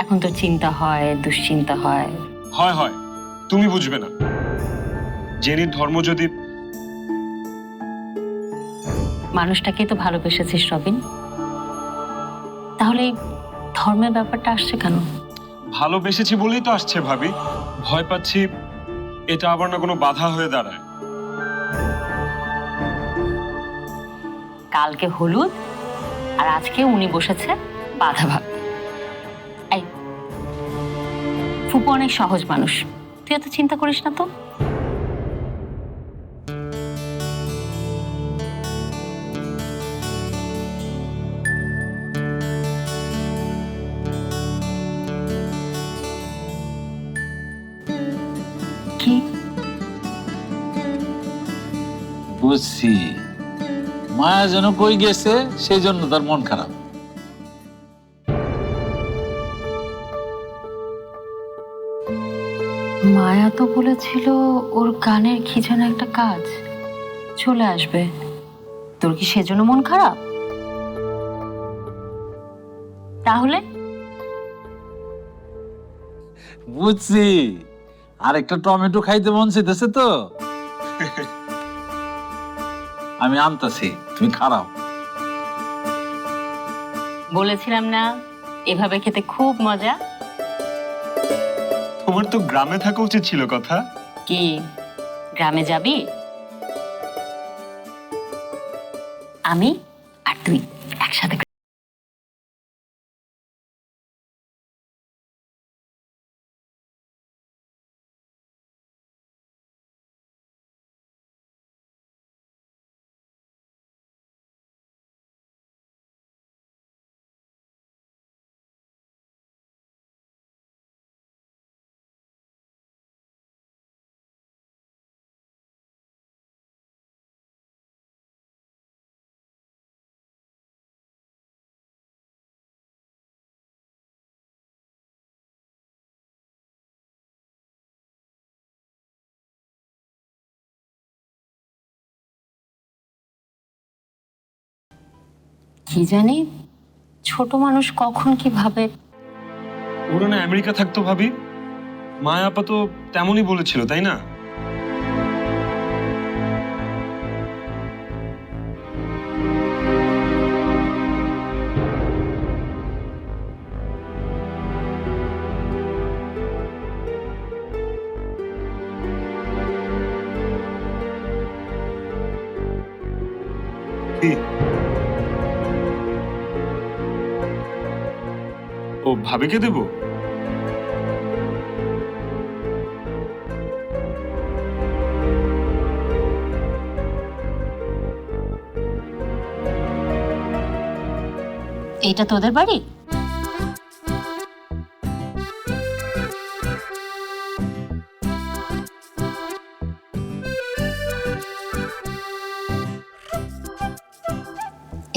এখন তো চিন্তা হয় দুশ্চিন্তা হয়। হয় হয়। তুমি বুঝবে না। জেনির ধর্ম যদি মানুষটাকে তো ভালোবেসেছিস রবিন। তাহলে ধর্মের ব্যাপারটা আসছে কেন? ভালোবেসেছি বলেই তো আসছে ভাবি। ভয় পাচ্ছি এটা আবার না কোনো বাধা হয়ে দাঁড়ায়। কালকে হলুদ আর আজকে উনি বসেছে বাধা ভাবতে ফুপু অনেক সহজ মানুষ। তুই এত চিন্তা করিস না তো? বুঝছি। মায়া যেন কই গেছে, সেই জন্য তার মন খারাপ। মায়া তো বলেছিল ওর গানের কি যেন একটা কাজ। চলে আসবে। তোর কি সেজন্য মন খারাপ? তাহলে? বুঝছি। আর একটা টমেটো খাইতে মন চাইতেছে তো। আমি আনতাছি তুমি খারাপ। বলেছিলাম না এভাবে খেতে খুব মজা। তো গ্রামে থাকা উচিত ছিল কথা। কি? গ্রামে যাবি? আমি আর তুই একসাথে কি জানি, ছোট মানুষ কখন কি ভাবে। ওরা না আমেরিকা থাকতো ভাবি। মায়া আপা তো তেমনই বলেছিল, তাই না? ও ভাবিকে দেবো? এইটা তোদের বাড়ি?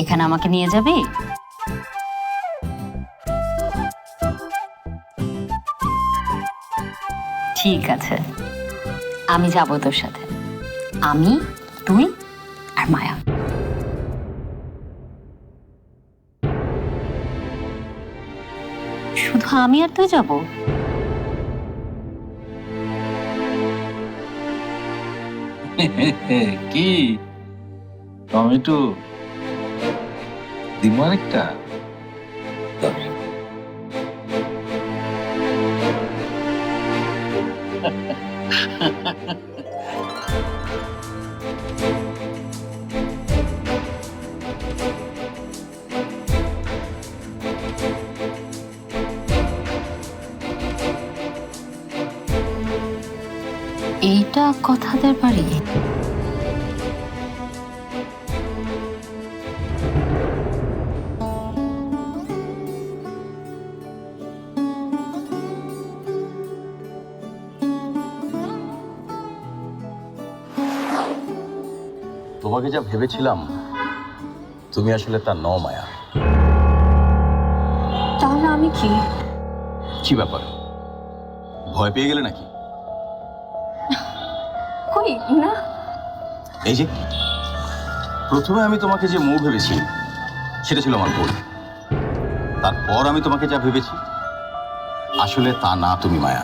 এখানে আমাকে নিয়ে যাবি? ঠিক আছে। আমি যাব তোর সাথে। আমি, তুই আর মায়া। শুধু আমি আর তুই যাব? কি? টমেটো? দিব একটা এইটা কথাদের বাড়ি? তোমাকে যা ভেবেছিলাম তুমি আসলে তার ন মায়া। তাহলে আমি কি? কি ব্যাপার? ভয় পেয়ে গেলে নাকি? কই? না। এই যে, প্রথমে আমি তোমাকে যে মৌ ভেবেছি, সেটা ছিল আমার ভুল। তারপর আমি তোমাকে যা ভেবেছি, আসলে তা না তুমি, মায়া।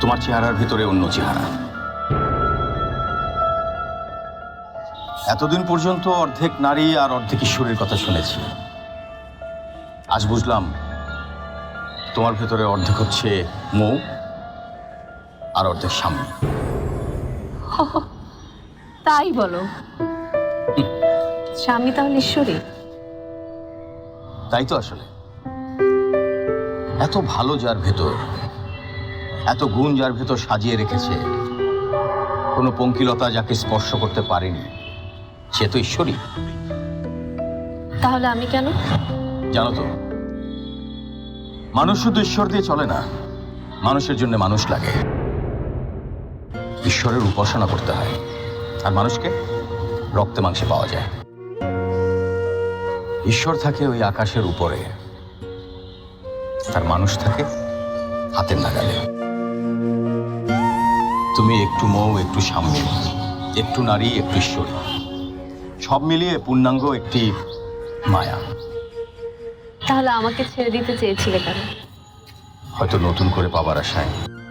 তোমার চেহারার ভিতরে অন্য চেহারা। এতদিন পর্যন্ত অর্ধেক নারী আর অর্ধেক ঈশ্বরের কথা শুনেছি। আজ বুঝলাম, তোমার ভেতরে অর্ধেক হচ্ছে মৌ আর অর্ধেক সামনে তাই বলো। স্বামী তাহলে ঈশ্বরী? তাই তো আসলে। এত ভালো যার ভেতর এত গুণ যার ভেতর সাজিয়ে রেখেছে কোনো পঙ্কিলতা যাকে স্পর্শ করতে পারেনি সে তো ঈশ্বরী। তাহলে আমি কেন? জানো তো মানুষ শুধু ঈশ্বর দিয়ে চলে না মানুষের জন্য মানুষ লাগে। ঈশ্বরের উপাসনা করতে হয়। আর মানুষকে রক্তে মাংসে পাওয়া যায়। ঈশ্বর থাকে ওই আকাশের উপরে। আর মানুষ থাকে হাতের নাগালে। তুমি একটু মৌ একটু সাম্য একটু নারী একটু ঈশ্বরী। সব মিলিয়ে পূর্ণাঙ্গ একটি মায়া। তাহলে আমাকে ছেড়ে দিতে চেয়েছিলে কেন? হয়তো নতুন করে পাবার আশায়।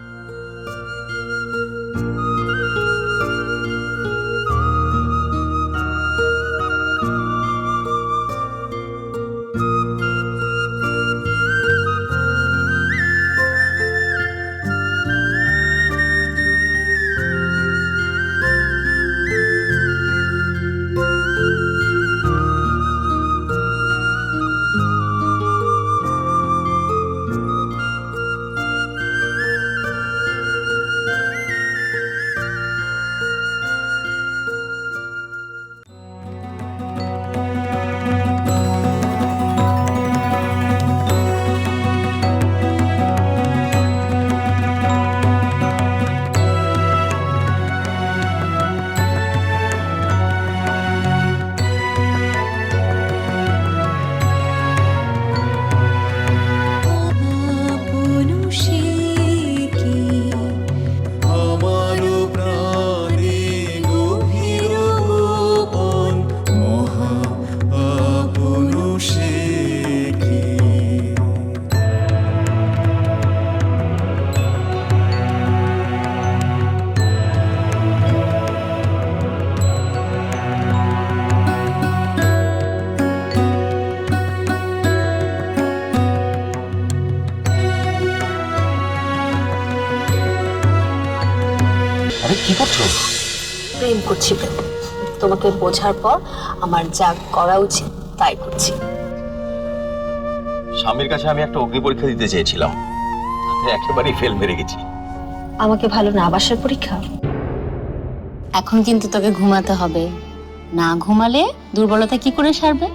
আরে কি করছ? প্রেম করছি প্রেম। তোমাকে বোঝার পর আমার যা করা উচিত তাই করছি। স্বামীর কাছে আমি একটা অগ্নি পরীক্ষা দিতে চেয়েছিলাম। একেবারেই ফেল মেরে গেছি। আমাকে ভালো না বাসার পরীক্ষা? এখন কিন্তু তোকে ঘুমাতে হবে। না ঘুমালে দুর্বলতা কি করে সারবে?